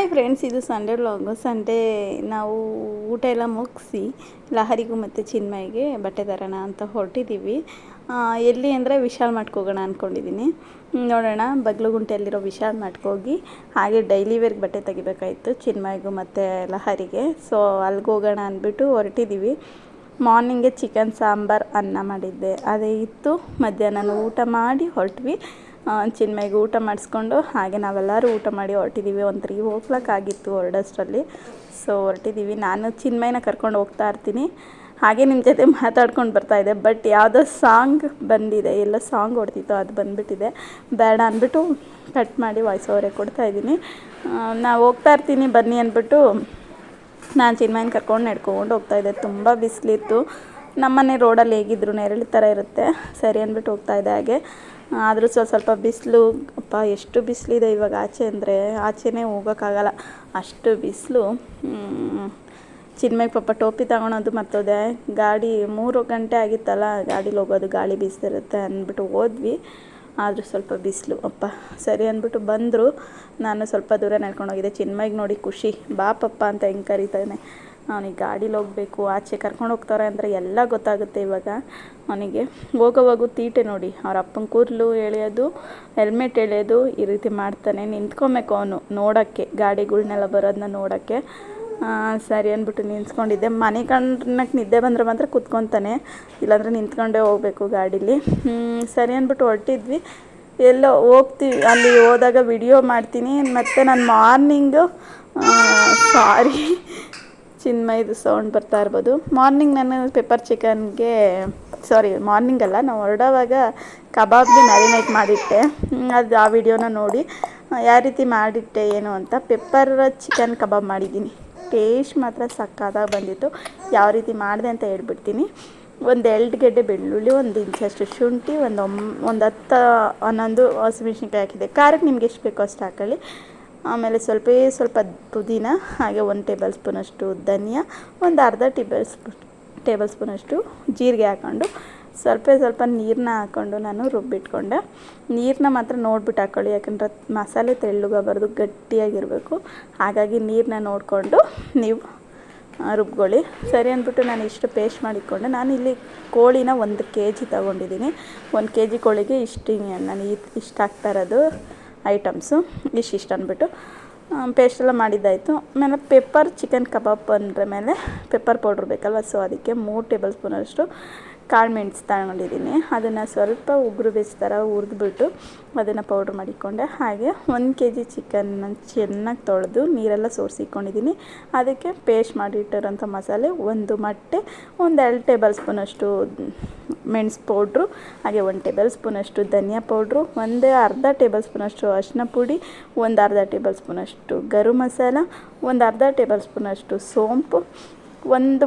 Hi friends ಇದು Sunday vlog Sunday ನಾವು ಊಟ ಎಲ್ಲ ಮುಗಿಸಿ ಲಹರಿಗೂ ಮತ್ತು ಚಿನ್ಮಯಿಗೆ ಬಟ್ಟೆ ತರೋಣ ಅಂತ ಹೊರಟಿದ್ದೀವಿ ಎಲ್ಲಿ ಅಂದರೆ ವಿಶಾಲ್ ಹೋಗೋಣ ಅಂದ್ಕೊಂಡಿದ್ದೀನಿ ನೋಡೋಣ ಬಗ್ಲುಗುಂಟೆಯಲ್ಲಿರೋ ವಿಶಾಲ್ ಹೋಗಿ ಹಾಗೆ ಡೈಲಿ ವೇರ್ಗೆ ಬಟ್ಟೆ ತೆಗಿಬೇಕಾಯಿತು ಚಿನ್ಮಯಿಗೂ ಮತ್ತು ಲಹರಿಗೆ. ಸೊ ಅಲ್ಲಿಗೆ ಹೋಗೋಣ ಅಂದ್ಬಿಟ್ಟು ಹೊರಟಿದ್ದೀವಿ ಮಾರ್ನಿಂಗೆ ಚಿಕನ್ ಸಾಂಬಾರು ಅನ್ನ ಮಾಡಿದ್ದೆ. ಅದೇ ಇತ್ತು. ಮಧ್ಯಾಹ್ನ ಊಟ ಮಾಡಿ ಹೊರಟ್ವಿ. ಚಿನ್ಮಯ್ಗೆ ಊಟ ಮಾಡಿಸ್ಕೊಂಡು ಹಾಗೆ ನಾವೆಲ್ಲರೂ ಊಟ ಮಾಡಿ ಹೊರಟಿದ್ದೀವಿ. ಒಂದು ತ್ರೀ ಓ ಕ್ಲಾಕ್ ಆಗಿತ್ತು ಹೊರಡೋಷ್ಟರಲ್ಲಿ. ಸೊ ಹೊರಟಿದ್ದೀವಿ. ನಾನು ಚಿನ್ಮೈನ ಕರ್ಕೊಂಡು ಹೋಗ್ತಾ ಇರ್ತೀನಿ. ಹಾಗೆ ನಿಮ್ಮ ಜೊತೆ ಮಾತಾಡ್ಕೊಂಡು ಬರ್ತಾಯಿದ್ದೆ ಬಟ್ ಯಾವುದೋ ಸಾಂಗ್ ಬಂದಿದೆ. ಎಲ್ಲ ಸಾಂಗ್ ಹೊಡ್ತಿತ್ತು ಅದು ಬಂದುಬಿಟ್ಟಿದೆ. ಬೇಡ ಅಂದ್ಬಿಟ್ಟು ಕಟ್ ಮಾಡಿ ವಾಯ್ಸ್ ಓವರೇ ಕೊಡ್ತಾಯಿದ್ದೀನಿ ನಾವು ಹೋಗ್ತಾ ಇರ್ತೀನಿ. ಬನ್ನಿ ಅಂದ್ಬಿಟ್ಟು ನಾನು ಚಿನ್ಮೈನ ಕರ್ಕೊಂಡು ನಡ್ಕೊಂಡು ಹೋಗ್ತಾಯಿದ್ದೆ ತುಂಬ ಬಿಸಿಲಿತ್ತು. ನಮ್ಮನೆ ರೋಡಲ್ಲಿ ಹೇಗಿದ್ರು ನೆರಳು ಥರ ಇರುತ್ತೆ. ಸರಿ ಅಂದ್ಬಿಟ್ಟು ಹೋಗ್ತಾ ಇದೆ ಹಾಗೆ. ಆದರೂ ಸ್ವಲ್ಪ ಸ್ವಲ್ಪ ಬಿಸಿಲು, ಅಪ್ಪ ಎಷ್ಟು ಬಿಸಿಲಿದೆ ಇವಾಗ ಆಚೆ ಅಂದರೆ. ಆಚೆನೇ ಹೋಗೋಕ್ಕಾಗಲ್ಲ. ಅಷ್ಟು ಬಿಸಿಲು. ಚಿನ್ಮಯ್ಗೆ ಪಾಪ ಟೋಪಿ ತಗೊಳೋದು ಮರ್ತೋದೆ. ಗಾಡಿ ಮೂರು ಗಂಟೆ ಆಗಿತ್ತಲ್ಲ, ಗಾಡೀಲಿ ಹೋಗೋದು ಗಾಳಿ ಬೀಸ್ತಿರುತ್ತೆ ಅಂದ್ಬಿಟ್ಟು ಹೋದ್ವಿ. ಆದರೂ ಸ್ವಲ್ಪ ಬಿಸಿಲು, ಅಪ್ಪ. ಸರಿ ಅಂದ್ಬಿಟ್ಟು ಬಂದರು. ನಾನು ಸ್ವಲ್ಪ ದೂರ ನಡ್ಕೊಂಡು ಹೋಗಿದ್ದೆ ನೋಡಿ ಖುಷಿ. ಬಾ ಪಪ್ಪ ಅಂತ ಹೆಂಗೆ ಕರೀತಾನೆ. ಅವನಿಗೆ ಗಾಡೀಲಿ ಹೋಗಬೇಕು, ಆಚೆ ಕರ್ಕೊಂಡು ಹೋಗ್ತಾರೆ ಅಂದರೆ ಎಲ್ಲ ಗೊತ್ತಾಗುತ್ತೆ ಇವಾಗ ಅವನಿಗೆ. ಹೋಗೋವಾಗು ತೀಟೆ ನೋಡಿ, ಅವ್ರ ಅಪ್ಪನ ಕೂದಲು ಎಳೆಯೋದು, ಹೆಲ್ಮೆಟ್ ಎಳೆಯೋದು ಈ ರೀತಿ ಮಾಡ್ತಾನೆ. ನಿಂತ್ಕೊಬೇಕು ಅವನು ನೋಡೋಕ್ಕೆ, ಗಾಡಿಗಳ್ನೆಲ್ಲ ಬರೋದನ್ನ ನೋಡೋಕ್ಕೆ. ಸರಿ ಅಂದ್ಬಿಟ್ಟು ನಿಂತ್ಕೊಂಡಿದ್ದೆ. ಮನೆ ಕಣ್ಣಕ್ಕೆ ನಿದ್ದೆ ಬಂದರೆ ಮಾತ್ರ ಕುತ್ಕೊತಾನೆ, ಇಲ್ಲಾಂದರೆ ನಿಂತ್ಕೊಂಡೇ ಹೋಗಬೇಕು ಗಾಡೀಲಿ. ಸರಿ ಅಂದ್ಬಿಟ್ಟು ಹೊರಟಿದ್ವಿ. ಎಲ್ಲೋ ಹೋಗ್ತೀವಿ, ಅಲ್ಲಿ ಹೋದಾಗ ವಿಡಿಯೋ ಮಾಡ್ತೀನಿ. ಮತ್ತು ನಾನು ಮಾರ್ನಿಂಗು ಸಾರಿ ಚಿನ್ಮಯ್ದು ಸೌಂಡ್ ಬರ್ತಾ ಇರ್ಬೋದು. ಮಾರ್ನಿಂಗ್ ನಾನು ಪೆಪ್ಪರ್ ಚಿಕನ್ಗೆ ಸಾರಿ ಮಾರ್ನಿಂಗ್ ಅಲ್ಲ, ನಾವು ಹೊರಡೋವಾಗ ಕಬಾಬ್ಗೆ ಮ್ಯಾರಿನೇಟ್ ಮಾಡಿಟ್ಟೆ. ಅದು ಆ ವಿಡಿಯೋನ ನೋಡಿ. ಯಾವ ರೀತಿ ಮಾಡಿಟ್ಟೆ ಏನು ಅಂತ ಪೆಪ್ಪರ್ ಚಿಕನ್ ಕಬಾಬ್ ಮಾಡಿದ್ದೀನಿ. ಟೇಸ್ಟ್ ಮಾತ್ರ ಸಕ್ಕತ್ತಾಗಿ ಬಂದಿತ್ತು. ಯಾವ ರೀತಿ ಮಾಡಿದೆ ಅಂತ ಹೇಳ್ಬಿಡ್ತೀನಿ. ಒಂದು ಎರಡು ಗೆಡ್ಡೆ ಬೆಳ್ಳುಳ್ಳಿ, ಒಂದು ಇಂಚಷ್ಟು ಶುಂಠಿ, ಒಂದು ಒಂದು ಹತ್ತು ಹನ್ನೊಂದು ಹಸಿಮೆಣ್ಸಿನ್ಕಾಯಿ ಹಾಕಿದೆ ಖಾರಕ್ಕೆ ನಿಮ್ಗೆ ಎಷ್ಟು ಬೇಕೋ ಅಷ್ಟು ಹಾಕೊಳ್ಳಿ. ಆಮೇಲೆ ಸ್ವಲ್ಪ ಸ್ವಲ್ಪ ಪುದೀನ, ಹಾಗೆ ಒಂದು ಟೇಬಲ್ ಸ್ಪೂನಷ್ಟು ಧನಿಯಾ, ಒಂದು ಅರ್ಧ ಟೇಬಲ್ ಸ್ಪೂನ್ ಟೇಬಲ್ ಸ್ಪೂನಷ್ಟು ಜೀರಿಗೆ ಹಾಕ್ಕೊಂಡು ಸ್ವಲ್ಪ ಸ್ವಲ್ಪ ನೀರನ್ನ ಹಾಕ್ಕೊಂಡು ನಾನು ರುಬ್ಬಿಟ್ಕೊಂಡೆ. ನೀರನ್ನ ಮಾತ್ರ ನೋಡ್ಬಿಟ್ಟು ಹಾಕ್ಕೊಳ್ಳಿ ಯಾಕಂದ್ರೆ ಮಸಾಲೆ ತೆಳ್ಳಗಾಗಬಾರ್ದು ಗಟ್ಟಿಯಾಗಿರಬೇಕು. ಹಾಗಾಗಿ ನೀರನ್ನ ನೋಡಿಕೊಂಡು ನೀವು ರುಬ್ಕೊಳ್ಳಿ. ಸರಿ ಅಂದ್ಬಿಟ್ಟು ನಾನು ಇಷ್ಟು ಪೇಸ್ಟ್ ಮಾಡಿಕೊಂಡೆ ನಾನು ಇಲ್ಲಿ ಕೋಳಿನ ಒಂದು ಕೆ ಜಿ ತೊಗೊಂಡಿದ್ದೀನಿ. ಒಂದು ಕೆ ಜಿ ಕೋಳಿಗೆ ಇಷ್ಟು ನಾನು ಇಷ್ಟು ಹಾಕ್ತಾ ಇರೋದು. ಐಟಮ್ಸು ಇಷ್ಟಿಷ್ಟು ಅಂದ್ಬಿಟ್ಟು ಪೇಸ್ಟೆಲ್ಲ ಮಾಡಿದ್ದಾಯಿತು. ಆಮೇಲೆ ಪೆಪ್ಪರ್ ಚಿಕನ್ ಕಬಾಬ್ ಬಂದ್ರೆ ಮೇಲೆ ಪೆಪ್ಪರ್ ಪೌಡ್ರ್ ಬೇಕಲ್ವ? ಸೊ ಅದಕ್ಕೆ ಮೂರು ಟೇಬಲ್ ಸ್ಪೂನಷ್ಟು ಕಾಳು ಮೆಣಸು ತಗೊಂಡಿದ್ದೀನಿ ಅದನ್ನು ಸ್ವಲ್ಪ ಉಗುರು ಬೇಯಿಸ್ತಾರ ಹುರಿದ್ಬಿಟ್ಟು ಅದನ್ನು ಪೌಡ್ರ್ ಮಾಡಿಕೊಂಡೆ. ಹಾಗೆ ಒಂದು ಕೆ ಜಿ ಚಿಕನ್ನ ಚೆನ್ನಾಗಿ ತೊಳೆದು ನೀರೆಲ್ಲ ಸೋರಿಸಿಕೊಂಡಿದ್ದೀನಿ. ಅದಕ್ಕೆ ಪೇಸ್ಟ್ ಮಾಡಿಟ್ಟಿರೋಂಥ ಮಸಾಲೆ, ಒಂದು ಮೊಟ್ಟೆ, ಒಂದು ಎರಡು ಟೇಬಲ್ ಸ್ಪೂನಷ್ಟು ಮೆಣಸು ಪೌಡ್ರು ಹಾಗೆ ಒಂದು ಟೇಬಲ್ ಸ್ಪೂನಷ್ಟು ಧನಿಯಾ ಪೌಡ್ರು ಒಂದೇ ಅರ್ಧ ಟೇಬಲ್ ಸ್ಪೂನಷ್ಟು ಅರಿಶಿನ ಪುಡಿ, ಒಂದು ಅರ್ಧ ಟೇಬಲ್ ಸ್ಪೂನಷ್ಟು ಗರು ಮಸಾಲ, ಒಂದು ಅರ್ಧ ಟೇಬಲ್ ಸ್ಪೂನಷ್ಟು ಸೋಂಪು ಒಂದು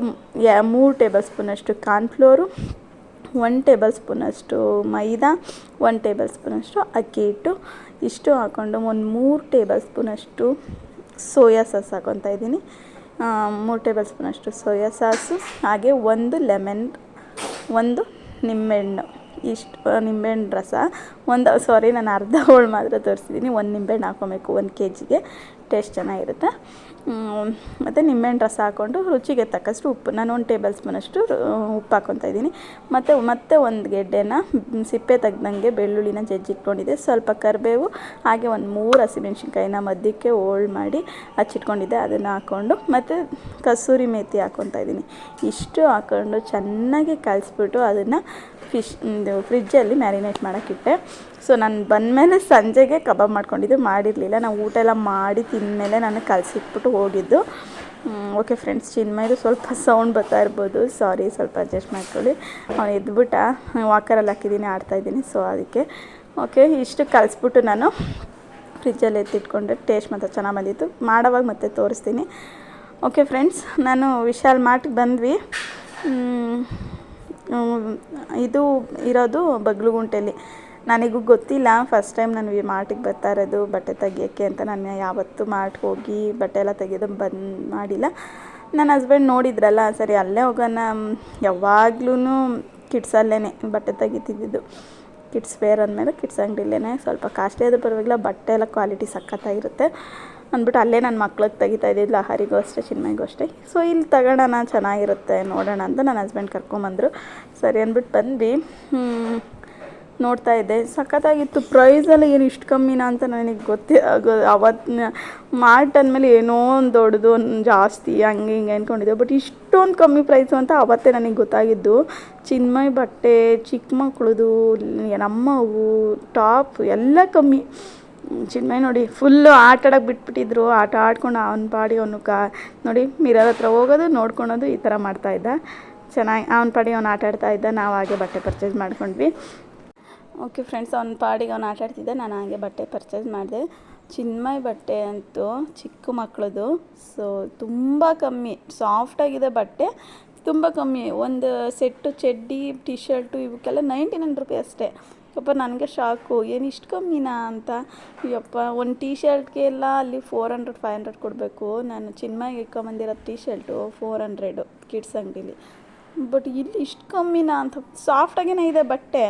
ಮೂರು ಟೇಬಲ್ ಸ್ಪೂನಷ್ಟು ಕಾರ್ನ್ಫ್ಲೋರು ಒನ್ ಟೇಬಲ್ ಸ್ಪೂನಷ್ಟು ಮೈದಾ ಒನ್ ಟೇಬಲ್ ಸ್ಪೂನಷ್ಟು ಅಕ್ಕಿ ಹಿಟ್ಟು. ಇಷ್ಟು ಹಾಕ್ಕೊಂಡು ಒಂದು ಮೂರು ಟೇಬಲ್ ಸ್ಪೂನಷ್ಟು ಸೋಯಾ ಸಾಸ್ ಹಾಕೊತಾ ಇದ್ದೀನಿ. ಮೂರು ಟೇಬಲ್ ಸ್ಪೂನಷ್ಟು ಸೋಯಾ ಸಾಸು, ಹಾಗೆ ಒಂದು ಲೆಮನ್, ಒಂದು ನಿಂಬೆಹಣ್ಣು. ಇಷ್ಟು ನಿಂಬೆಹಣ್ಣು ರಸ. ಒಂದು, ಸಾರಿ, ನಾನು ಅರ್ಧ ಹೋಳು ಮಾತ್ರ ತೋರಿಸಿದ್ದೀನಿ ಒಂದು ನಿಂಬೆಹಣ್ಣು ಹಾಕ್ಕೊಬೇಕು ಒಂದು ಕೆ ಜಿಗೆ ಟೇಸ್ಟ್ ಚೆನ್ನಾಗಿರುತ್ತೆ. ಮತ್ತು ನಿಂಬೆಹಣ್ಣು ರಸ ಹಾಕ್ಕೊಂಡು ರುಚಿಗೆ ತಕ್ಕಷ್ಟು ಉಪ್ಪು, ನಾನು ಒಂದು ಟೇಬಲ್ ಸ್ಪೂನಷ್ಟು ಉಪ್ಪು ಹಾಕ್ಕೊತಾ ಇದ್ದೀನಿ. ಮತ್ತು, ಮತ್ತೆ ಒಂದು ಗೆಡ್ಡೆನ ಸಿಪ್ಪೆ ತೆಗ್ದಂಗೆ ಬೆಳ್ಳುಳ್ಳಿನ ಜಜ್ಜಿಟ್ಕೊಂಡಿದ್ದೆ. ಸ್ವಲ್ಪ ಕರಿಬೇವು, ಹಾಗೆ ಒಂದು ಮೂರು ಹಸಿಮೆಣ್ಸಿನ್ಕಾಯಿನ ಮಧ್ಯಕ್ಕೆ ಹೋಳ್ ಮಾಡಿ ಹಚ್ಚಿಟ್ಕೊಂಡಿದ್ದೆ. ಅದನ್ನು ಹಾಕ್ಕೊಂಡು, ಮತ್ತು ಕಸೂರಿ ಮೇತಿ ಹಾಕ್ಕೊತಾ ಇದ್ದೀನಿ. ಇಷ್ಟು ಹಾಕ್ಕೊಂಡು ಚೆನ್ನಾಗಿ ಕಲಿಸ್ಬಿಟ್ಟು ಅದನ್ನು ಫಿಶ್ ಇದು ಫ್ರಿಜ್ಜಲ್ಲಿ ಮ್ಯಾರಿನೇಟ್ ಮಾಡೋಕ್ಕಿಟ್ಟೆ ಸೊ ನಾನು ಬಂದಮೇಲೆ ಸಂಜೆಗೆ ಕಬಾಬ್ ಮಾಡ್ಕೊಂಡಿದ್ದು ಮಾಡಿರಲಿಲ್ಲ. ನಾವು ಊಟ ಎಲ್ಲ ಮಾಡಿ ತಿಂದಮೇಲೆ ನಾನು ಕಲಸಿಟ್ಬಿಟ್ಟು ಹೋಗಿದ್ದು. ಓಕೆ ಫ್ರೆಂಡ್ಸ್ ಚಿನ್ಮಯ್ದು ಸ್ವಲ್ಪ ಸೌಂಡ್ ಬರ್ತಾ ಇರ್ಬೋದು. ಸಾರಿ ಸ್ವಲ್ಪ ಅಡ್ಜಸ್ಟ್ ಮಾಡ್ಕೊಳ್ಳಿ. ಅವ್ನು ಎದ್ಬಿಟ್ಟ ವಾಕರಲ್ಲಿ ಹಾಕಿದ್ದೀನಿ ಆಡ್ತಾಯಿದ್ದೀನಿ ಸೊ ಅದಕ್ಕೆ ಓಕೆ ಇಷ್ಟು ಕಲಿಸ್ಬಿಟ್ಟು ನಾನು ಫ್ರಿಜ್ಜಲ್ಲಿ ಎತ್ತಿಟ್ಕೊಂಡೆ ಟೇಸ್ಟ್ ಮಾತ್ರ ಚೆನ್ನಾಗಿ ಬಂದಿತ್ತು. ಮಾಡೋವಾಗ ಮತ್ತೆ ತೋರಿಸ್ತೀನಿ. ಓಕೆ ಫ್ರೆಂಡ್ಸ್ ನಾನು ವಿಶಾಲ್ ಮಾರ್ಟ್ಗೆ ಬಂದ್ವಿ. ಇದು ಇರೋದು ಬಗ್ಲುಗುಂಟೆಯಲ್ಲಿ ನನಗೂ ಗೊತ್ತಿಲ್ಲ. ಫಸ್ಟ್ ಟೈಮ್ ನಾನು ಮಾರ್ಟಿಗೆ ಬರ್ತಾ ಇರೋದು, ಬಟ್ಟೆ ತೆಗಿಯೋಕ್ಕೆ ಅಂತ. ನಾನು ಯಾವತ್ತೂ ಮಾರ್ಟ್ಗೆ ಹೋಗಿ ಬಟ್ಟೆ ಎಲ್ಲ ತೆಗೆಯೋದು ಬಂದ್ ಮಾಡಿಲ್ಲ. ನನ್ನ ಹಸ್ಬೆಂಡ್ ನೋಡಿದ್ರಲ್ಲ, ಸರಿ ಅಲ್ಲೇ ಹೋಗೋಣ. ಯಾವಾಗ್ಲೂ ಕಿಡ್ಸಲ್ಲೇ ಬಟ್ಟೆ ತೆಗಿತಿದ್ದಿದ್ದು. ಕಿಡ್ಸ್ ವೇರ್ ಅಂದಮೇಲೆ ಕಿಡ್ಸ್ ಅಂಗಡಿಲ್ಲೇ ಸ್ವಲ್ಪ ಕಾಸ್ಟ್ಲಿ ಆದರೂ ಪರವಾಗಿಲ್ಲ, ಬಟ್ಟೆ ಎಲ್ಲ ಕ್ವಾಲಿಟಿ ಸಖತ್ತಾಗಿರುತ್ತೆ. ಅಂದ್ಬಿಟ್ಟು ಅಲ್ಲೇ ನನ್ನ ಮಕ್ಳಿಗೆ ತೆಗಿತಾ ಇದ್ದಿದ್ದು ಲಹರಿಗೂ ಅಷ್ಟೇ ಚಿನ್ಮಯ್ಗೂ ಅಷ್ಟೇ ಸೊ ಇಲ್ಲಿ ತಗೊಳ್ಳೋಣ ಚೆನ್ನಾಗಿರುತ್ತೆ, ನೋಡೋಣ ಅಂತ ನನ್ನ ಹಸ್ಬೆಂಡ್ ಕರ್ಕೊಂಬಂದರು. ಸರಿ ಅಂದ್ಬಿಟ್ಟು ಬಂದ್ವಿ. ನೋಡ್ತಾ ಇದ್ದೆ. ಸಖತ್ತಾಗಿತ್ತು. ಪ್ರೈಸಲ್ಲಿ ಏನು ಇಷ್ಟು ಕಮ್ಮಿನಾ ಅಂತ ನನಗೆ ಗೊತ್ತೇ ಆಗೋ ಮಾರ್ಟ್ ಅಂದಮೇಲೆ ಏನೋ ಒಂದು ದೊಡ್ಡದು, ಒಂದು ಜಾಸ್ತಿ, ಹಂಗೆ ಹಿಂಗೆ ಅಂದ್ಕೊಂಡಿದ್ದೆ ಬಟ್ ಇಷ್ಟೊಂದು ಕಮ್ಮಿ ಪ್ರೈಸು ಅಂತ ಅವತ್ತೇ ನನಗೆ ಗೊತ್ತಾಗಿದ್ದು. ಚಿನ್ಮಯ್ ಬಟ್ಟೆ ಚಿಕ್ಕ ಮಕ್ಕಳದು ನಮ್ಮವು ಟಾಪ್ ಎಲ್ಲ ಕಮ್ಮಿ. ಚಿನ್ಮಯ್ ನೋಡಿ ಫುಲ್ಲು ಆಟ ಆಡೋಕೆ ಬಿಟ್ಬಿಟ್ಟಿದ್ರು. ಆಟ ಆಡ್ಕೊಂಡು ಅವನ ಪಾಡಿ ಅವನು ಕಾ, ನೋಡಿ ಮಿರರ್ ಹತ್ರ ಹೋಗೋದು, ನೋಡ್ಕೊಳೋದು ಈ ಥರ ಮಾಡ್ತಾಯಿದ್ದ ಚೆನ್ನಾಗಿ, ಅವನ ಪಾಡಿ ಅವ್ನು ಆಟ ಆಡ್ತಾ ಇದ್ದ. ನಾವು ಹಾಗೆ ಬಟ್ಟೆ ಪರ್ಚೇಸ್ ಮಾಡ್ಕೊಂಡ್ವಿ. ಓಕೆ ಫ್ರೆಂಡ್ಸ್, ಅವ್ನ ಪಾಡಿಗೆ ಅವ್ನು ಆಟಾಡ್ತಿದ್ದೆ ನಾನು ಹಾಗೆ ಬಟ್ಟೆ ಪರ್ಚೇಸ್ ಮಾಡಿದೆ. ಚಿನ್ಮಯ್ ಬಟ್ಟೆ ಅಂತೂ ಚಿಕ್ಕ ಮಕ್ಕಳದು ಸೊ ತುಂಬ ಕಮ್ಮಿ ಸಾಫ್ಟಾಗಿದೆ ಬಟ್ಟೆ. ತುಂಬ ಕಮ್ಮಿ, ಒಂದು ಸೆಟ್ಟು ಚಡ್ಡಿ ಟಿ ಶರ್ಟು ಇವಕ್ಕೆಲ್ಲ ನೈಂಟಿ ನೈನ್ ರುಪಿ ಅಷ್ಟೇ. ಯಪ್ಪ, ನನಗೆ ಶಾಕು ಏನು ಇಷ್ಟು ಕಮ್ಮಿನಾ ಅಂತ. ಯಪ್ಪ, ಒಂದು ಟೀ ಶರ್ಟ್ಗೆಲ್ಲ ಅಲ್ಲಿ ಫೋರ್ ಹಂಡ್ರೆಡ್ ಫೈವ್ ಹಂಡ್ರೆಡ್ ಕೊಡಬೇಕು. ನಾನು ಚಿನ್ಮಯ್ಗೆ ಇಟ್ಕೊಂಬಂದಿರೋ T shirt four hundred kids ಅಂಗಡೀಲಿ. ಬಟ್ ಇಲ್ಲಿ ಇಷ್ಟು ಕಮ್ಮಿನಾ ಅಂತ. ಸಾಫ್ಟಾಗೇನೇ ಇದೆ ಬಟ್ಟೆ.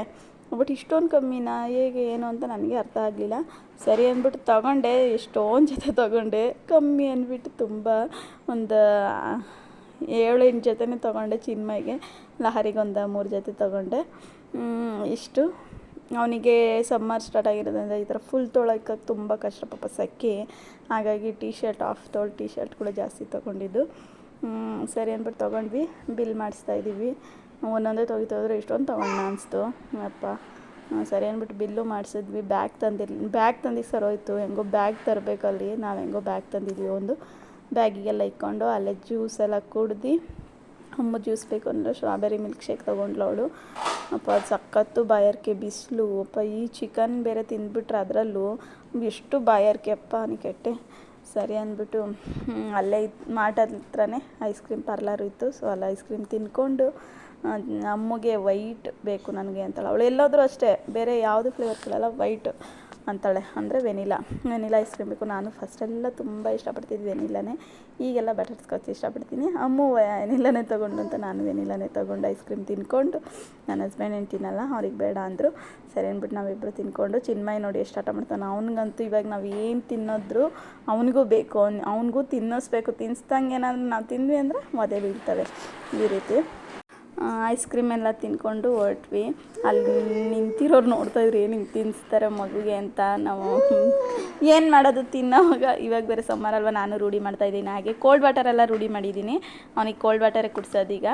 ಬಟ್ ಇಷ್ಟೊಂದು ಕಮ್ಮಿನಾ? ಹೇಗೆ, ಏನು ಅಂತ ನನಗೆ ಅರ್ಥ ಆಗಲಿಲ್ಲ. ಸರಿ ಅಂದ್ಬಿಟ್ಟು ತಗೊಂಡೆ, ಎಷ್ಟೊಂದು ಜೊತೆ ತಗೊಂಡೆ. ಕಮ್ಮಿ ಅಂದ್ಬಿಟ್ಟು ತುಂಬ ಒಂದು ಏಳು ಎಂಟು ಜೊತೆನೇ ತೊಗೊಂಡೆ ಚಿನ್ಮಯ್ಗೆ. ಲಹರಿಗೊಂದು ಮೂರು ಜೊತೆ ತೊಗೊಂಡೆ. ಇಷ್ಟು. ಅವನಿಗೆ ಸಮ್ಮರ್ ಸ್ಟಾರ್ಟ್ ಆಗಿರೋದ್ರಿಂದ ಈ ಥರ ಫುಲ್ ತೊಳಕ್ಕೆ ತುಂಬ ಕಷ್ಟ ಪಾಪ ಸೆಕೆ. ಹಾಗಾಗಿ ಟೀ ಶರ್ಟ್ ಆಫ್ ತೊಳ್ ಟೀ ಶರ್ಟ್ಗಳು ಜಾಸ್ತಿ ತೊಗೊಂಡಿದ್ದು. ಸರಿ ಅಂದ್ಬಿಟ್ಟು ತೊಗೊಂಡ್ವಿ. ಬಿಲ್ ಮಾಡಿಸ್ತಾ ಇದ್ದೀವಿ ಒಂದೊಂದೇ ತೆಗಿತಾ ಹೋದ್ರೆ ಇಷ್ಟೊಂದು ತೊಗೊಂಡ ಅನಿಸ್ತು. ಅಪ್ಪ ಸರಿ ಅಂದ್ಬಿಟ್ಟು ಬಿಲ್ಲು ಮಾಡಿಸಿದ್ವಿ. ಬ್ಯಾಗ್ ತಂದಿರ್ಲಿ, ಬ್ಯಾಗ್ ತಂದಿಗೆ ಸರ್ ಹೋಯ್ತು ಹೆಂಗೋ ಬ್ಯಾಗ್ ತರಬೇಕಲ್ಲಿ ನಾವು ಹೆಂಗೋ ಬ್ಯಾಗ್ ತಂದಿದ್ವಿ ಒಂದು ಬ್ಯಾಗಿಗೆಲ್ಲ ಇಕ್ಕೊಂಡು ಅಲ್ಲೇ ಜ್ಯೂಸ್ ಎಲ್ಲ ಕುಡ್ದು ಅಮ್ಮ ಜ್ಯೂಸ್ ಬೇಕು ಅಂದರೆ ಸ್ಟ್ರಾಬೆರಿ ಮಿಲ್ಕ್ ಶೇಕ್ ತೊಗೊಂಡ್ಲು ಅವಳು. ಅಪ್ಪ, ಅದು ಸಖತ್ತು ಬಾಯಾರಿಕೆ, ಬಿಸಿಲು. ಅಪ್ಪ, ಈ ಚಿಕನ್ ಬೇರೆ ತಿಂದ್ಬಿಟ್ರೆ ಅದರಲ್ಲೂ ಎಷ್ಟು ಬಾಯಾರಿಕೆ. ಅಪ್ಪ ಕೆಟ್ಟೆ. ಸರಿ ಅಂದ್ಬಿಟ್ಟು ಅಲ್ಲೇ ಮಾರ್ಟ್ ಹತ್ರನೇ ಐಸ್ ಕ್ರೀಮ್ ಪಾರ್ಲರ್ ಇತ್ತು. ಸೊ, ಅಲ್ಲಿ ಐಸ್ ಕ್ರೀಮ್ ತಿನ್ಕೊಂಡು ಅಮ್ಮಗೆ ವೈಟ್ ಬೇಕು ನನಗೆ ಅಂತಾಳೆ. ಅವಳು ಎಲ್ಲಾದರೂ ಅಷ್ಟೇ, ಬೇರೆ ಯಾವುದು ಫ್ಲೇವರ್ ಕೇಳಲ್ಲ ವೈಟ್ ಅಂತಾಳೆ. ಅಂದರೆ ವೆನಿಲಾ. ವೆನಿಲಾ ಐಸ್ ಕ್ರೀಮ್ ಬೇಕು. ನಾನು ಫಸ್ಟೆಲ್ಲ ತುಂಬ ಇಷ್ಟಪಡ್ತಿದ್ದೆ ವೆನಿಲಾನೇ. ಈಗೆಲ್ಲ ಬಟರ್ ಸ್ಕಾಚ್ ಇಷ್ಟಪಡ್ತೀನಿ. ಅಮ್ಮು ವೆನಿಲಾನೇ ತೊಗೊಂಡು ಅಂತ ನಾನು ವೆನಿಲಾನೇ ತೊಗೊಂಡು ಐಸ್ ಕ್ರೀಮ್ ತಿನ್ಕೊಂಡು, ನನ್ನ ಹಸ್ಬೆಂಡ್ ಏನು ತಿನ್ನಲ್ಲ, ಅವ್ರಿಗೆ ಬೇಡ ಅಂದರು. ಸರಿ ಅಂದ್ಬಿಟ್ಟು ನಾವಿಬ್ಬರು ತಿನ್ಕೊಂಡು, ಚಿನ್ಮಯ್ ನೋಡಿ ಎಷ್ಟು ಆಟ ಮಾಡ್ತಾನೆ. ಅವ್ನಿಗಂತೂ ಇವಾಗ ನಾವು ಏನು ತಿನ್ನೋದ್ರು ಅವನಿಗೂ ಬೇಕು. ಅವ್ನು, ಅವನಿಗೂ ತಿನ್ನಿಸ್ಬೇಕು. ತಿನ್ಸ್ದಂಗೆ ಏನಾದರೂ ನಾವು ತಿಂದ್ವಿ ಅಂದರೆ ಮದುವೆ ಬೀಳ್ತವೆ. ಈ ರೀತಿ. ಐಸ್ ಕ್ರೀಮ್ ಎಲ್ಲ ತಿನ್ಕೊಂಡು ಹೊರಟ್ವಿ. ಅಲ್ಲಿ ನಿಂತಿರೋರು ನೋಡ್ತಾ ಇದ್ರು, ಏನು ಹಿಂಗೆ ತಿನ್ನಿಸ್ತಾರೆ ಮಗುಗೆ ಅಂತ ನಾವು? ಏನು ಮಾಡೋದು ತಿನ್ನೋವಾಗ ಇವಾಗ ಬೇರೆ ಸಮ್ಮರ್ ಅಲ್ವಾ, ನಾನು ರೂಢಿ ಮಾಡ್ತಾ ಇದ್ದೀನಿ. ಹಾಗೆ ಕೋಲ್ಡ್ ವಾಟರ್ ಎಲ್ಲ ರೂಢಿ ಮಾಡಿದ್ದೀನಿ. ಅವನಿಗೆ ಕೋಲ್ಡ್ ವಾಟರೇ ಕುಡ್ಸೋದು ಈಗ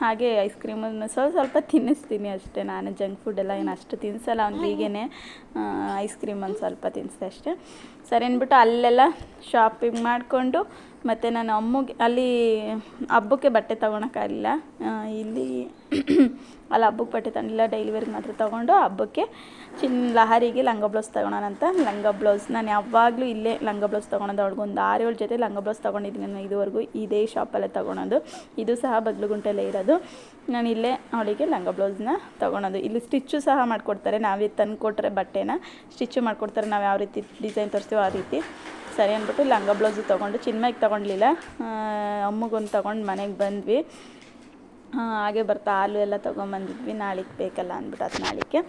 ಹಾಗೆ ಐಸ್ ಕ್ರೀಮನ್ನು ಸ್ವಲ್ಪ ಸ್ವಲ್ಪ ತಿನ್ನಿಸ್ತೀನಿ ಅಷ್ಟೇ. ನಾನು ಜಂಕ್ ಫುಡ್ ಎಲ್ಲ ಏನು ಅಷ್ಟು ತಿನ್ನಿಸಲ್ಲ ಅವ್ನು ಹೀಗೇ ಐಸ್ ಕ್ರೀಮ್ ಒಂದು ಸ್ವಲ್ಪ ತಿನ್ನಿಸ್ದೆ ಅಷ್ಟೇ. ಸರಿ ಅಂದ್ಬಿಟ್ಟು ಅಲ್ಲೆಲ್ಲ ಶಾಪಿಂಗ್ ಮಾಡಿಕೊಂಡು ಮತ್ತು ನಾನು ಅಮ್ಮಗೆ ಅಲ್ಲಿ ಹಬ್ಬಕ್ಕೆ ಬಟ್ಟೆ ತೊಗೊಳಕ್ಕಾಗಲಿಲ್ಲ. ಇಲ್ಲಿ ಅಲ್ಲಿ ಹಬ್ಬಕ್ಕೆ ಬಟ್ಟೆ ತಂದಿಲ್ಲ ಡೈಲಿ ವೇರ್ಗೆ ಮಾತ್ರ ತೊಗೊಂಡು ಹಬ್ಬಕ್ಕೆ ಚಿನ್ನ ಲಹರಿಗೆ ಲಂಗ ಬ್ಲೌಸ್ ತೊಗೊಳೋಣ ಅಂತ. ಲಂಗ ಬ್ಲೌಸ್ ನಾನು ಯಾವಾಗಲೂ ಇಲ್ಲೇ ಲಂಗ ಬ್ಲೌಸ್ ತೊಗೊಳೋದು ಅವ್ಳಿಗೊಂದು ಆರು ಏಳು ಜೊತೆ ಲಂಗ ಬ್ಲೌಸ್ ತೊಗೊಂಡಿದ್ದೀನಿ ನಾನು ಇದುವರೆಗೂ. ಇದೇ ಶಾಪಲ್ಲೇ ತೊಗೊಳೋದು ಇದು ಸಹ ಬಗ್ಲುಗುಂಟೆಲ್ಲೇ ಇರೋದು. ನಾನು ಇಲ್ಲೇ ಅವಳಿಗೆ ಲಂಗ ಬ್ಲೌಸ್ನ ತೊಗೊಳೋದು ಇಲ್ಲಿ ಸ್ಟಿಚ್ಚು ಸಹ ಮಾಡಿಕೊಡ್ತಾರೆ. ನಾವೇ ತಂದು ಕೊಟ್ಟರೆ ಬಟ್ಟೆನ ಸ್ಟಿಚ್ಚು ಮಾಡಿಕೊಡ್ತಾರೆ. ನಾವು ಯಾವ ರೀತಿ ಡಿಸೈನ್ ತೋರಿಸ್ತೀವೋ ಆ ರೀತಿ. ಸರಿ ಅಂದ್ಬಿಟ್ಟು ಲಂಗ ಬ್ಲೌಸು ತೊಗೊಂಡು ಚಿನ್ಮಯ್ಗೆ ತೊಗೊಂಡ್ಲಿಲ್ಲ. ಅಮ್ಮಗೊಂದು ತೊಗೊಂಡು ಮನೆಗೆ ಬಂದ್ವಿ. ಹಾಗೆ ಬರ್ತಾ, ಹಾಲು ಎಲ್ಲ ತೊಗೊಂಬಂದಿದ್ವಿ ನಾಳೆಗೆ ಬೇಕಲ್ಲ ಅಂದ್ಬಿಟ್ಟು ಅದು ನಾಳೆಗೆ.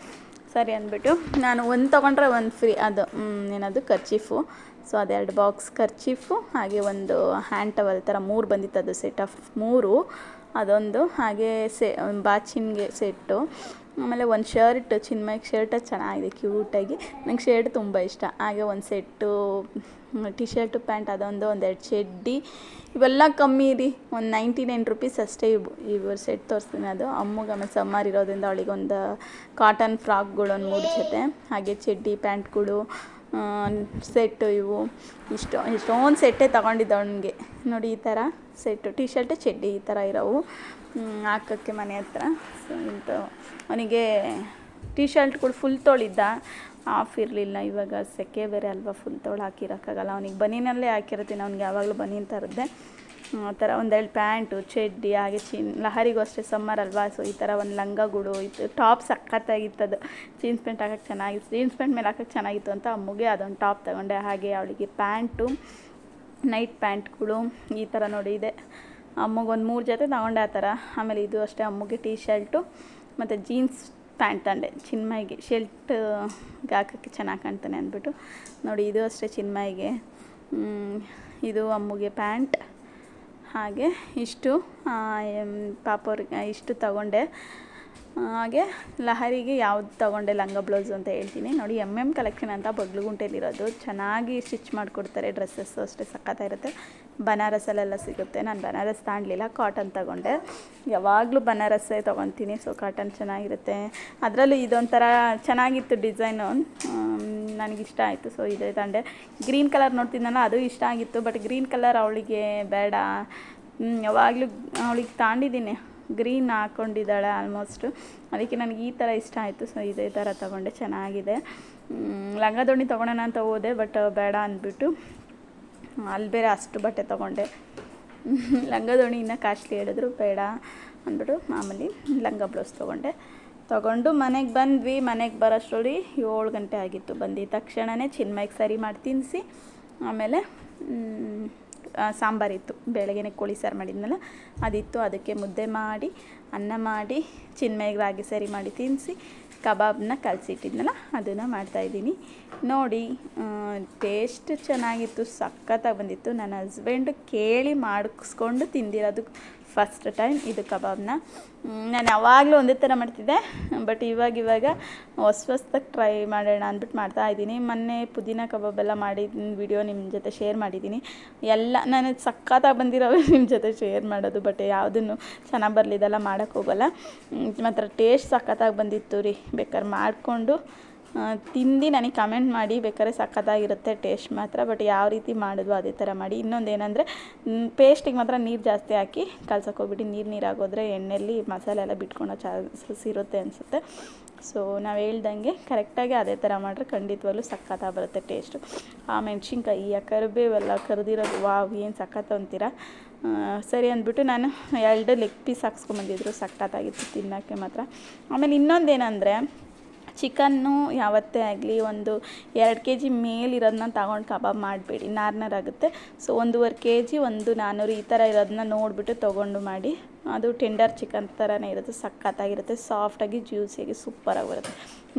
ಸರಿ ಅಂದ್ಬಿಟ್ಟು ನಾನು ಒಂದು ತೊಗೊಂಡ್ರೆ ಒಂದು ಫ್ರೀ ಅದು ಏನದು ಕರ್ಚೀಫು ಸೊ ಅದೆರಡು ಬಾಕ್ಸ್ ಕರ್ಚೀಫು ಹಾಗೆ ಒಂದು ಹ್ಯಾಂಡ್ ಟವಲ್ ಥರ ಮೂರು ಬಂದಿತ್ತು ಅದು ಸೆಟ್ ಆಫ್ ಮೂರು. ಅದೊಂದು, ಹಾಗೆ ಸೆ, ಬಾಚಿನ್ಗೆ ಸೆಟ್ಟು ಆಮೇಲೆ ಒಂದು ಶರ್ಟ್ ಚಿನ್ಮಯ್ಗೆ ಶರ್ಟ್ ಚೆನ್ನಾಗಿದೆ, ಕ್ಯೂಟಾಗಿ. ನಂಗೆ ಶರ್ಟ್ ತುಂಬ ಇಷ್ಟ. ಹಾಗೆ ಒಂದು ಸೆಟ್ಟು ಟಿ ಶರ್ಟು ಪ್ಯಾಂಟ್, ಅದೊಂದು ಒಂದೆರಡು ಚಡ್ಡಿ. ಇವೆಲ್ಲ ಕಮ್ಮಿ ರೀ. ಒಂದು ನೈಂಟಿ ನೈನ್ ರುಪೀಸ್ ಅಷ್ಟೇ ಇವು. ಇವು ಸೆಟ್ ತೋರಿಸ್ತೀನಿ ಅದು. ಅಮ್ಮಗೆ ಆಮೇಲೆ ಸಮ್ಮರ್ ಇರೋದ್ರಿಂದ ಅವಳಿಗೆ ಒಂದು ಕಾಟನ್ ಫ್ರಾಕ್ಗಳು ಒಂದು ಮೂರು ಜೊತೆ. ಹಾಗೆ ಚಡ್ಡಿ, ಪ್ಯಾಂಟ್ಗಳು ಸೆಟ್ಟು ಇವು. ಇಷ್ಟು, ಇಷ್ಟೊಂದು ಸೆಟ್ಟೇ ತಗೊಂಡಿದ್ದ ಅವನಿಗೆ. ನೋಡಿ, ಈ ಥರ ಸೆಟ್ಟು ಟಿ ಶರ್ಟ್ ಚಡ್ಡಿ ಈ ಥರ ಇರೋವು. ಹಾಕೋಕ್ಕೆ ಮನೆ ಹತ್ರ. ಸೊ ಇಂಥ ಅವನಿಗೆ ಟಿ ಶರ್ಟ್ಗಳು ಫುಲ್ ತೊಳಿದ್ದ. ಆಫ್ ಇರಲಿಲ್ಲ ಇವಾಗ. ಸೆಕೆ ಬೇರೆ ಅಲ್ವಾ ಫುಲ್ ತೊಳು ಹಾಕಿರೋಕ್ಕಾಗಲ್ಲ. ಅವ್ನಿಗೆ ಬನೀನಲ್ಲೇ ಹಾಕಿರ್ತೀನಿ. ಅವ್ನಿಗೆ ಯಾವಾಗಲೂ ಬನೀನ್ ಥರದ್ದೇ ಆ ಥರ ಒಂದೆರಡು ಪ್ಯಾಂಟು, ಚಡ್ಡಿ, ಹಾಗೆ ಚೀನ್, ಲಹರಿಗೂ ಅಷ್ಟೇ ಸಮ್ಮರ್ ಅಲ್ವಾ? ಸೊ ಈ ಥರ ಒಂದು ಲಂಗಗಳು ಇತ್ತು ಟಾಪ್ ಸಖತ್ತಾಗಿತ್ತದು. ಜೀನ್ಸ್ ಪ್ಯಾಂಟ್ ಹಾಕಕ್ಕೆ ಚೆನ್ನಾಗಿತ್ತು ಜೀನ್ಸ್ ಪ್ಯಾಂಟ್ ಮೇಲೆ ಹಾಕಕ್ಕೆ ಚೆನ್ನಾಗಿತ್ತು ಅಂತ ಅಮ್ಮಗೆ ಅದೊಂದು ಟಾಪ್ ತಗೊಂಡೆ. ಹಾಗೆ ಅವಳಿಗೆ ಪ್ಯಾಂಟು ನೈಟ್ ಪ್ಯಾಂಟ್ಗಳು ಈ ಥರ ನೋಡಿ ಇದೆ. ಅಮ್ಮಗೆ ಒಂದು ಮೂರು ಜೊತೆ ತಗೊಂಡೆ ಆ ಥರ. ಆಮೇಲೆ ಇದು ಅಷ್ಟೇ ಅಮ್ಮಗೆ ಟೀ ಶರ್ಟು ಮತ್ತು ಜೀನ್ಸ್ ಪ್ಯಾಂಟ್ ತಂಡೆ ಚಿನ್ಮಾಯಿಗೆ ಶರ್ಟ್ ಹಾಕೋಕ್ಕೆ ಚೆನ್ನಾಗಿ ಕಾಣ್ತಾನೆ ಅಂದ್ಬಿಟ್ಟು. ನೋಡಿ, ಇದು ಅಷ್ಟೇ ಚಿನ್ಮಾಯಿಗೆ. ಇದು ಅಮ್ಮಗೆ ಪ್ಯಾಂಟ್ ಹಾಗೆ ಇಷ್ಟು ಪಾಪ ಅವ್ರಿಗೆ ಇಷ್ಟು ತಗೊಂಡೆ. ಹಾಗೆ ಲಹರಿಗೆ ಯಾವ್ದು ತಗೊಂಡೆ ಲಂಗ ಬ್ಲೌಸ್ ಅಂತ ಹೇಳ್ತೀನಿ. ನೋಡಿ ಎಂ ಎಂ ಕಲೆಕ್ಷನ್ ಅಂತ ಬಗ್ಲುಗುಂಟೆಲಿರೋದು ಚೆನ್ನಾಗಿ ಸ್ಟಿಚ್ ಮಾಡಿಕೊಡ್ತಾರೆ ಡ್ರೆಸ್ಸಸ್ಸು, ಅಷ್ಟೇ ಸಖತ್ತಾಗಿರುತ್ತೆ ಬನಾರಸಲ್ಲೆಲ್ಲ ಸಿಗುತ್ತೆ. ನಾನು ಬನಾರಸ್ ತಾಣಲಿಲ್ಲ ಕಾಟನ್ ತಗೊಂಡೆ. ಯಾವಾಗಲೂ ಬನಾರಸ್ಸೇ ತೊಗೊತೀನಿ ಸೊ ಕಾಟನ್ ಚೆನ್ನಾಗಿರುತ್ತೆ. ಅದರಲ್ಲೂ ಇದೊಂಥರ ಚೆನ್ನಾಗಿತ್ತು ಡಿಸೈನು. ನನಗಿಷ್ಟ ಆಯಿತು ಸೊ ಇದೇ ತಂಡೆ. ಗ್ರೀನ್ ಕಲರ್ ನೋಡ್ತಿದ್ದಲ್ಲ ಅದು ಇಷ್ಟ ಆಗಿತ್ತು ಬಟ್ ಗ್ರೀನ್ ಕಲರ್ ಅವಳಿಗೆ ಬೇಡ. ಯಾವಾಗಲೂ ಅವಳಿಗೆ ತಾಂಡಿದ್ದೀನಿ. Green ಹಾಕ್ಕೊಂಡಿದ್ದಾಳೆ almost. ಅದಕ್ಕೆ ನನಗೆ ಈ ಥರ ಇಷ್ಟ ಆಯಿತು. ಸೊ ಇದೇ ಥರ ತೊಗೊಂಡೆ. ಚೆನ್ನಾಗಿದೆ. ಲಂಗ ದೋಣಿ ತೊಗೊಳೋಣ ಅಂತ ಹೋದೆ ಬಟ್ ಬೇಡ ಅಂದ್ಬಿಟ್ಟು ಅಲ್ಲಿ ಬೇರೆ ಅಷ್ಟು ಬಟ್ಟೆ ತೊಗೊಂಡೆ. ಲಂಗ ದೋಣಿ ಇನ್ನೂ ಕಾಸ್ಟ್ಲಿ ಹೇಳಿದ್ರು, ಬೇಡ ಅಂದ್ಬಿಟ್ಟು ಮಾಮೂಲಿ ಲಂಗ ಬ್ಲೌಸ್ ತೊಗೊಂಡೆ. ತೊಗೊಂಡು ಮನೆಗೆ ಬಂದ್ವಿ. ಮನೆಗೆ ಬರೋಷ್ಟರಲ್ಲಿ ಏಳು ಗಂಟೆ ಆಗಿತ್ತು ಬಂದಿದ್ದ ತಕ್ಷಣವೇ ಚಿನ್ಮಯ್ಗೆ ಸರಿ ಮಾಡಿ ತಿನ್ನಿಸಿ ಆಮೇಲೆ ಸಾಂಬಾರಿತ್ತು. ಬೆಳಗ್ಗೆನೆ ಕೋಳಿ ಸಾರು ಮಾಡಿದ್ನಲ್ಲ, ಅದಿತ್ತು. ಅದಕ್ಕೆ ಮುದ್ದೆ ಮಾಡಿ, ಅನ್ನ ಮಾಡಿ ಚಿನ್ಮಯ್ಗೆ ರಾಗಿ ಸರಿ ಮಾಡಿ ತಿನ್ನಿಸಿ ಕಬಾಬ್ನ ಕಲಸಿಟ್ಟಿದ್ನಲ್ಲ, ಅದನ್ನು ಮಾಡ್ತಾಯಿದ್ದೀನಿ ನೋಡಿ ಟೇಸ್ಟ್ ಚೆನ್ನಾಗಿತ್ತು, ಸಖತ್ತಾಗಿ ಬಂದಿತ್ತು. ನನ್ನ ಹಸ್ಬೆಂಡ್ ಕೇಳಿ ಮಾಡಿಸ್ಕೊಂಡು ತಿಂದಿರೋದು ಫಸ್ಟ್ ಟೈಮ್ ಇದು ಕಬಾಬ್ನ. ನಾನು ಯಾವಾಗಲೂ ಒಂದೇ ಥರ ಮಾಡ್ತಿದ್ದೆ, ಬಟ್ ಇವಾಗ ಇವಾಗ ಹೊಸ ಹೊಸ್ದಾಗಿ ಟ್ರೈ ಮಾಡೋಣ ಅಂದ್ಬಿಟ್ಟು ಮಾಡ್ತಾ ಇದ್ದೀನಿ. ಮೊನ್ನೆ ಪುದೀನ ಕಬಾಬ್ ಎಲ್ಲ ಮಾಡಿದ ವಿಡಿಯೋ ನಿಮ್ಮ ಜೊತೆ ಶೇರ್ ಮಾಡಿದ್ದೀನಿ. ಎಲ್ಲ, ನಾನು ಸಖತ್ತಾಗಿ ಬಂದಿರೋ ನಿಮ್ಮ ಜೊತೆ ಶೇರ್ ಮಾಡೋದು, ಬಟ್ ಯಾವುದನ್ನು ಚೆನ್ನಾಗಿ ಬರಲಿದೆಲ್ಲ ಮಾಡೋಕ್ಕೋಗಲ್ಲ ಮಾತ್ರ ಟೇಸ್ಟ್ ಸಖತ್ತಾಗಿ ಬಂದಿತ್ತು ರೀ. ಬೇಕಾದ್ರೆ ಮಾಡಿಕೊಂಡು ತಿಂದು ನನಗೆ ಕಮೆಂಟ್ ಮಾಡಿ, ಬೇಕಾದ್ರೆ ಸಖತ್ತಾಗಿರುತ್ತೆ ಟೇಸ್ಟ್ ಮಾತ್ರ ಬಟ್ ಯಾವ ರೀತಿ ಮಾಡಿದ್ವೋ ಅದೇ ಥರ ಮಾಡಿ. ಇನ್ನೊಂದು ಏನಂದರೆ ಪೇಸ್ಟಿಗೆ ಮಾತ್ರ ನೀರು ಜಾಸ್ತಿ ಹಾಕಿ ಕಲ್ಸಕ್ಕೆ ಹೋಗ್ಬಿಟ್ಟು ನೀರು ನೀರಾಗೋದ್ರೆ ಎಣ್ಣೆಯಲ್ಲಿ ಮಸಾಲೆ ಎಲ್ಲ ಬಿಟ್ಕೊಳೋ ಚಾನ್ಸಸ್ ಇರುತ್ತೆ ಅನಿಸುತ್ತೆ. ಸೊ ನಾವು ಹೇಳ್ದಂಗೆ ಕರೆಕ್ಟಾಗಿ ಅದೇ ಥರ ಮಾಡಿದ್ರೆ ಖಂಡಿತವಾಗ್ಲೂ ಸಖತ್ತಾಗಿ ಬರುತ್ತೆ ಟೇಸ್ಟು ಆ ಮೆಣಸಿನ್ಕಾಯಿ, ಆ ಕರಿಬೇವೆಲ್ಲ ಕರೆದಿರೋದು, ವಾವ್, ಏನು ಸಖತ್ತು ಅಂತೀರ? ಸರಿ ಅಂದ್ಬಿಟ್ಟು ನಾನು ಎರಡು ಲೆಗ್ ಪೀಸ್ ಹಾಕ್ಸ್ಕೊಂಬಂದಿದ್ರು ಸಖತ್ತಾಗಿತ್ತು ತಿನ್ನೋಕ್ಕೆ ಮಾತ್ರ. ಆಮೇಲೆ ಇನ್ನೊಂದೇನೆಂದರೆ ಚಿಕನ್ನು ಯಾವತ್ತೇ ಆಗಲಿ ಒಂದು ಎರಡು ಕೆ ಜಿ ಮೇಲಿರೋದನ್ನ ತಗೊಂಡು ಕಬಾಬ್ ಮಾಡಬೇಡಿ ನಾರ್ನರಾಗುತ್ತೆ ಸೊ ಒಂದೂವರೆ ಕೆ ಜಿ ಒಂದು ನಾನ್ನೂರು ಈ ಥರ ಇರೋದನ್ನ ನೋಡಿಬಿಟ್ಟು ತೊಗೊಂಡು ಮಾಡಿ. ಅದು ಟೆಂಡರ್ ಚಿಕನ್ ಥರನೇ ಇರುತ್ತೆ, ಸಖತ್ತಾಗಿರುತ್ತೆ, ಸಾಫ್ಟಾಗಿ, ಜ್ಯೂಸಿಯಾಗಿ ಸೂಪರಾಗಿ ಬರುತ್ತೆ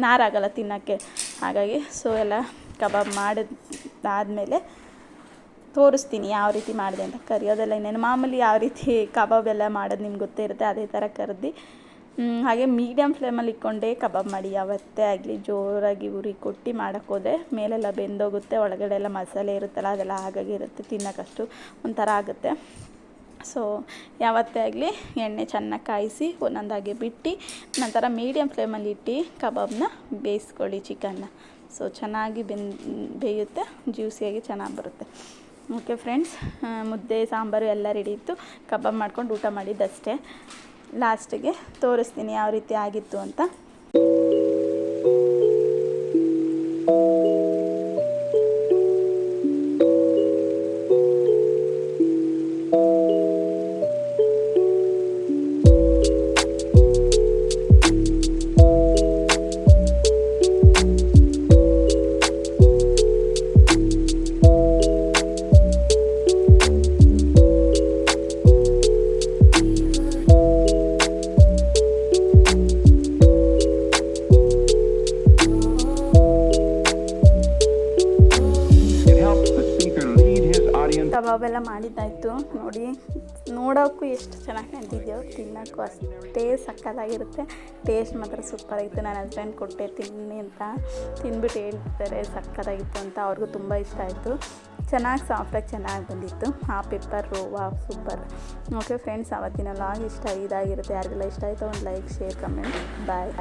ನಾರಾಗಲ್ಲ ತಿನ್ನೋಕ್ಕೆ. ಹಾಗಾಗಿ ಸೊ ಎಲ್ಲ ಕಬಾಬ್ ಮಾಡಿದಾದಮೇಲೆ ತೋರಿಸ್ತೀನಿ ಯಾವ ರೀತಿ ಮಾಡಿದೆ ಅಂತ ಕರಿಯೋದೆಲ್ಲ ಇನ್ನೇನು, ಮಾಮೂಲಿ ಯಾವ ರೀತಿ ಕಬಾಬ್ ಎಲ್ಲ ಮಾಡೋದು ನಿಮ್ಗೆ ಗೊತ್ತೇ ಇರುತ್ತೆ, ಅದೇ ಥರ ಕರೆದು ಹಾಗೆ ಮೀಡಿಯಮ್ ಫ್ಲೇಮಲ್ಲಿ ಇಟ್ಕೊಂಡೇ, ಕಬಾಬ್ ಮಾಡಿ ಯಾವತ್ತೇ ಆಗಲಿ ಜೋರಾಗಿ ಉರಿ ಕೊಟ್ಟು ಮಾಡೋಕ್ಕೆ ಹೋದರೆ ಮೇಲೆಲ್ಲ ಬೆಂದೋಗುತ್ತೆ, ಒಳಗಡೆ ಎಲ್ಲ ಮಸಾಲೆ ಇರುತ್ತಲ್ಲ, ಅದೆಲ್ಲ ಹಾಗಾಗಿ ಇರುತ್ತೆ, ತಿನ್ನೋಕ್ಕಷ್ಟು ಒಂಥರ ಆಗುತ್ತೆ. ಸೊ ಯಾವತ್ತೇ ಆಗಲಿ ಎಣ್ಣೆ ಚೆನ್ನಾಗಿ ಕಾಯಿಸಿ ಒಂದೊಂದಾಗಿ ಬಿಟ್ಟು, ನಂತರ ಮೀಡಿಯಮ್ ಫ್ಲೇಮಲ್ಲಿ ಇಟ್ಟು ಕಬಾಬ್ನ ಬೇಯಿಸ್ಕೊಳ್ಳಿ ಚಿಕನ್ನ. ಸೊ ಚೆನ್ನಾಗಿ ಬೆನ್, ಬೇಯುತ್ತೆ ಜ್ಯೂಸಿಯಾಗಿ ಚೆನ್ನಾಗಿ ಬರುತ್ತೆ. ಓಕೆ ಫ್ರೆಂಡ್ಸ್ ಮುದ್ದೆ, ಸಾಂಬಾರು ಎಲ್ಲ ರೆಡಿ ಇತ್ತು. ಕಬಾಬ್ ಮಾಡ್ಕೊಂಡು ಊಟ ಮಾಡಿದ್ದಷ್ಟೇ. ಲಾಸ್ಟಿಗೆ ತೋರಿಸ್ತೀನಿ ಯಾವ ರೀತಿ ಆಗಿತ್ತು ಅಂತ. Audience ಕಬಾಬ್ ಎಲ್ಲ ಮಾಡಿದ್ದಾಯಿತು. ನೋಡಿ, ನೋಡೋಕ್ಕೂ ಎಷ್ಟು ಚೆನ್ನಾಗಿ ಕಾಣ್ತಿದ್ಯೋ ತಿನ್ನೋಕ್ಕೂ ಅಷ್ಟೇ ಸಕ್ಕತ್ತಾಗಿರುತ್ತೆ. ಟೇಸ್ಟ್ ಮಾತ್ರ ಸೂಪರಾಗಿತ್ತು. ನನ್ನ ಹಸ್ಬೆಂಡ್ ಕೊಟ್ಟೆ ತಿನ್ನಿ ಅಂತ. ತಿಂದ್ಬಿಟ್ಟು ಹೇಳ್ತಾರೆ ಸಕ್ಕತ್ತಾಗಿತ್ತು ಅಂತ ಅವ್ರಿಗೂ ತುಂಬ ಇಷ್ಟ ಆಯಿತು. ಚೆನ್ನಾಗಿ ಸಾಫ್ಟಾಗಿ ಚೆನ್ನಾಗಿ ಬಂದಿತ್ತು. ಆ ಪೇಪರ್ ರೋವಾ ಸೂಪರ್ ಓಕೆ ಫ್ರೆಂಡ್ಸ್ ಅವತ್ತಿನ ಲಾಗ್ ಇಷ್ಟ ಇದಾಗಿರುತ್ತೆ. ಯಾರಿಗೆಲ್ಲ ಇಷ್ಟ ಆಯಿತು ಒಂದು ಲೈಕ್ ಶೇರ್ ಕಮೆಂಟ್ ಬಾಯ್